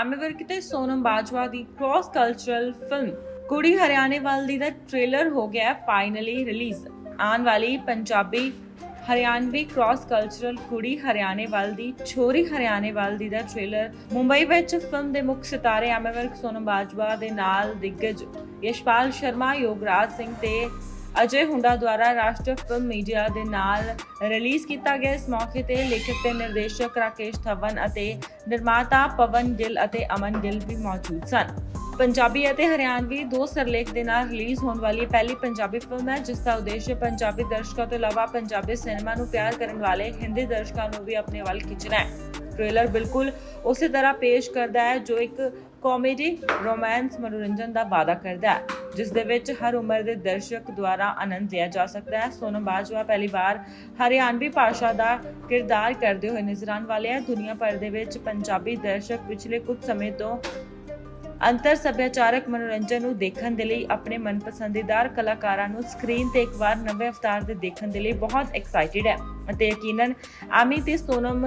ਐਮੀ ਵਿਰਕ ਸੋਨਮ ਬਾਜਵਾ ਦੀ cross cultural film ਕੁੜੀ ਹਰਿਆਣੇ ਵਾਲ ਦੀ ਦਾ ਟ੍ਰੇਲਰ ਹੋ ਗਿਆ ਫਾਈਨਲੀ ਰਿਲੀਜ਼ ਆਉਣ ਵਾਲੀ ਪੰਜਾਬੀ ਹਰਿਆਣਵੀ ਕ੍ਰਾਸ ਕਲਚਰਲ ਕੁੜੀ ਹਰਿਆਣੇ ਵਾਲ ਦੀ, ਛੋਰੀ ਹਰਿਆਣੇ ਵਾਲ ਦੀ ਦਾ ਟ੍ਰੇਲਰ ਮੁੰਬਈ ਵਿੱਚ ਫਿਲਮ ਦੇ ਮੁੱਖ ਸਿਤਾਰੇ ਐਮੀ ਸੋਨਮ ਬਾਜਵਾ ਦੇ ਨਾਲ ਦਿੱਗਜ। ਯਸ਼ਪਾਲ ਸ਼ਰਮਾ, ਯੋਗਰਾਜ ਸਿੰਘ ਤੇ ਅਜੇ ਹੁੰਡਾ ਦੁਆਰਾ ਰਾਸ਼ਟਰੀ ਫਿਲਮ ਮੀਡੀਆ ਦੇ ਨਾਲ ਰਿਲੀਜ਼ ਕੀਤਾ ਗਿਆ ਇਸ ਮੌਕੇ ਤੇ ਲੇਖਕ ਤੇ ਨਿਰਦੇਸ਼ਕ ਰਾਕੇਸ਼ ਧਵਨ ਅਤੇ ਨਿਰਮਾਤਾ ਪਵਨ ਗਿੱਲ ਅਤੇ ਅਮਨ ਗਿੱਲ ਵੀ ਮੌਜੂਦ ਸਨ। ਪੰਜਾਬੀ ਅਤੇ ਹਰਿਆਣਵੀ ਦੋ ਸਰਲੇਖ ਦੇ ਨਾਲ ਰਿਲੀਜ਼ ਹੋਣ ਵਾਲੀ ਪਹਿਲੀ ਪੰਜਾਬੀ ਫਿਲਮ ਹੈ, ਜਿਸ ਦਾ ਉਦੇਸ਼ ਪੰਜਾਬੀ ਦਰਸ਼ਕਾਂ ਤੋਂ ਇਲਾਵਾ ਪੰਜਾਬੀ ਸਿਨੇਮਾ ਨੂੰ ਪਿਆਰ ਕਰਨ ਵਾਲੇ ਹਿੰਦੀ ਦਰਸ਼ਕਾਂ ਨੂੰ ਵੀ ਆਪਣੇ ਵੱਲ ਖਿੱਚਣਾ ਹੈ। ਟ੍ਰੇਲਰ ਬਿਲਕੁਲ ਉਸੇ ਤਰ੍ਹਾਂ ਪੇਸ਼ ਕਰਦਾ ਹੈ ਜੋ ਇੱਕ ਕਾਮੇਡੀ ਰੋਮਾਂਸ ਮਨੋਰੰਜਨ ਦਾ ਵਾਅਦਾ ਕਰਦਾ ਹੈ, ਜਿਸ ਦੇ ਵਿੱਚ ਹਰ ਉਮਰ ਦੇ ਦਰਸ਼ਕ ਦੁਆਰਾ ਆਨੰਦ ਲਿਆ ਜਾ ਸਕਦਾ ਹੈ। ਸੋਨਮ ਬਾਜਵਾ ਪਹਿਲੀ ਵਾਰ ਹਰਿਆਣਵੀ ਭਾਸ਼ਾ ਦਾ ਕਿਰਦਾਰ ਕਰਦੇ ਹੋਏ ਨਜ਼ਰ ਆਉਣ ਵਾਲੇ ਹੈ। ਦੁਨੀਆ ਭਰ ਦੇ ਵਿੱਚ ਪੰਜਾਬੀ ਦਰਸ਼ਕ ਪਿਛਲੇ ਕੁਝ ਸਮੇਂ ਤੋਂ ਅੰਤਰ ਸੱਭਿਆਚਾਰਕ ਮਨੋਰੰਜਨ ਨੂੰ ਦੇਖਣ ਦੇ ਲਈ ਆਪਣੇ ਮਨਪਸੰਦੀਦਾਰ ਕਲਾਕਾਰਾਂ ਨੂੰ ਸਕਰੀਨ ਤੇ ਇੱਕ ਵਾਰ ਨਵੇਂ ਅਵਤਾਰ ਦੇ ਦੇਖਣ ਦੇ ਲਈ ਬਹੁਤ ਐਕਸਾਈਟਿਡ ਹੈ ਅਤੇ ਯਕੀਨਨ ਆਮੀ ਤੇ ਸੋਨਮ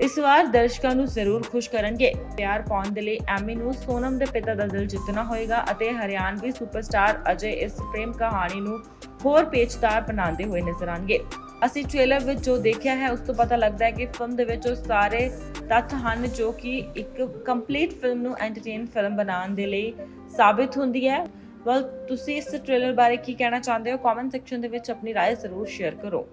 ਇਸ ਵਾਰ ਦਰਸ਼ਕਾਂ ਨੂੰ ਜ਼ਰੂਰ ਖੁਸ਼ ਕਰਨਗੇ ਪਿਆਰ ਪਾਉਣ ਦੇ ਲਈ ਐਮੀ ਨੂੰ ਸੋਨਮ ਦੇ ਪਿਤਾ ਦਾ ਦਿਲ ਜਿੱਤਣਾ ਹੋਏਗਾ ਅਤੇ ਹਰਿਆਣਵੀ ਸੁਪਰਸਟਾਰ ਅਜੇ ਇਸ ਪ੍ਰੇਮ ਕਹਾਣੀ ਨੂੰ ਹੋਰ ਪੇਚਦਾਰ ਬਣਾਉਂਦੇ ਹੋਏ ਨਜ਼ਰ ਆਣਗੇ ਅਸੀਂ ਟ੍ਰੇਲਰ ਵਿੱਚ ਜੋ ਦੇਖਿਆ ਹੈ ਉਸ ਤੋਂ ਪਤਾ ਲੱਗਦਾ ਹੈ ਕਿ ਫਿਲਮ ਦੇ ਵਿੱਚ ਉਹ ਸਾਰੇ ਤੱਥ ਹਨ ਜੋ ਕਿ ਇੱਕ ਕੰਪਲੀਟ ਫਿਲਮ ਨੂੰ ਐਂਟਰਟੇਨ ਫਿਲਮ ਬਣਾਉਣ ਦੇ ਲਈ ਸਾਬਿਤ ਹੁੰਦੀ ਹੈ ਵੈਲ ਤੁਸੀਂ ਇਸ ਟ੍ਰੇਲਰ ਬਾਰੇ ਕੀ ਕਹਿਣਾ ਚਾਹੁੰਦੇ ਹੋ ਕਮੈਂਟ ਸੈਕਸ਼ਨ ਦੇ ਵਿੱਚ ਆਪਣੀ رائے ਜ਼ਰੂਰ ਸ਼ੇਅਰ ਕਰੋ